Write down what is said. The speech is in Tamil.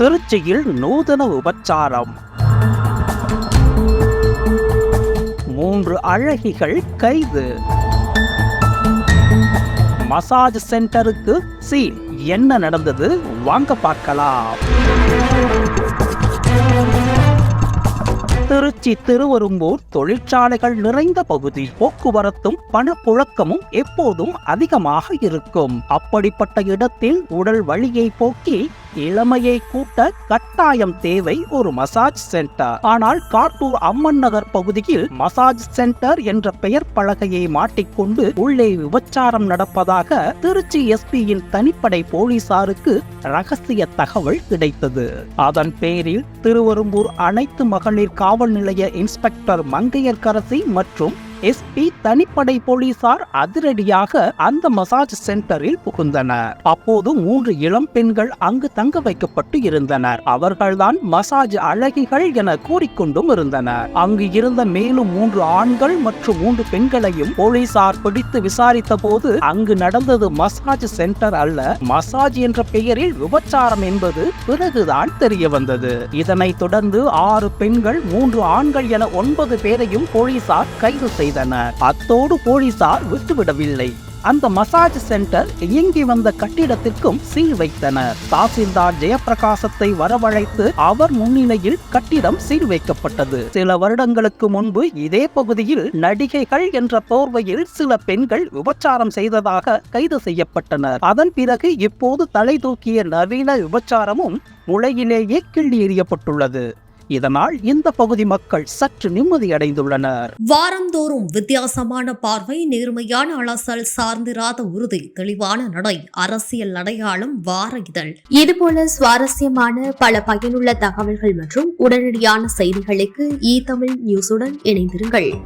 திருச்சியில் நூதன உபச்சாரம். மூன்று அழகிகள் கைது. மசாஜ் சென்டருக்கு சி என்ன நடந்தது? வாங்க பார்க்கலாம். திருச்சி திருவரும்பூர் தொழிற்சாலைகள் நிறைந்த பகுதி. போக்குவரத்தும் பணப்புழக்கமும் எப்போதும் அதிகமாக இருக்கும். அப்படிப்பட்ட இடத்தில் உடல் வழியை போக்கி இளமையை கூட்ட கட்டாயம் தேவை ஒரு மசாஜ் சென்டர் ஆனால் காட்டூர் அம்மன் நகர் பகுதியில் மசாஜ் சென்டர் என்ற பெயர் பலகையை மாட்டிக்கொண்டு உள்ளே விபச்சாரம் நடப்பதாக திருச்சி எஸ்பியின் தனிப்படை போலீசாருக்கு ரகசிய தகவல் கிடைத்தது. அதன் பேரில் திருவரும்பூர் அனைத்து மகளிர் காவல் நிலைய இன்ஸ்பெக்டர் மங்கையர்கரசி மற்றும் எஸ்பி தனிப்படை போலீசார் அதிரடியாக அந்த மசாஜ் சென்டரில் புகுந்தனர். அப்போது மூன்று இளம் பெண்கள் அங்கு தங்க வைக்கப்பட்டு இருந்தனர். அவர்கள்தான் மசாஜ் அழகிகள் என கூறிக்கொண்டும் இருந்தனர். அங்கு இருந்த மேலும் மூன்று ஆண்கள் மற்றும் மூன்று பெண்களையும் போலீசார் பிடித்து விசாரித்த போது அங்கு நடந்தது மசாஜ் சென்டர் அல்ல மசாஜ் என்ற பெயரில் விபச்சாரம் என்பது பிறகுதான் தெரிய வந்தது இதனைத் தொடர்ந்து ஆறு பெண்கள் மூன்று ஆண்கள் என ஒன்பது பேரையும் போலீசார் கைது செய்தனர். அத்தோடு போலீசார் விட்டுவிடவில்லை. அந்த மசாஜ் சென்டர் இயங்கி வந்த கட்டிடத்திற்கும் சீல் வைத்தனர். தாசில்தார் ஜெயப்பிரகாசத்தை வரவழைத்து அவர் முன்னிலையில் கட்டிடம் சீல் வைக்கப்பட்டது. சில வருடங்களுக்கு முன்பு இதே பகுதியில் நடிகைகள் என்ற போர்வையில் சில பெண்கள் விபச்சாரம் செய்ததாக கைது செய்யப்பட்டனர். அதன் பிறகு இப்போது தலை தூக்கிய நவீன விபச்சாரமும் முளையிலேயே கிள்ளி எறியப்பட்டுள்ளது. இதனால் இந்த பகுதி மக்கள் சற்று நிம்மதியடைந்துள்ளனர். வாரந்தோறும் வித்தியாசமான பார்வை நேர்மையான அலசல் சார்ந்திராத உறுதி தெளிவான நடை அரசியல் அடையாளம் வார இதழ். இதுபோல சுவாரஸ்யமான பல பயனுள்ள தகவல்கள் மற்றும் உடனடியான செய்திகளுக்கு இ தமிழ் நியூஸுடன் இணைந்திருங்கள்.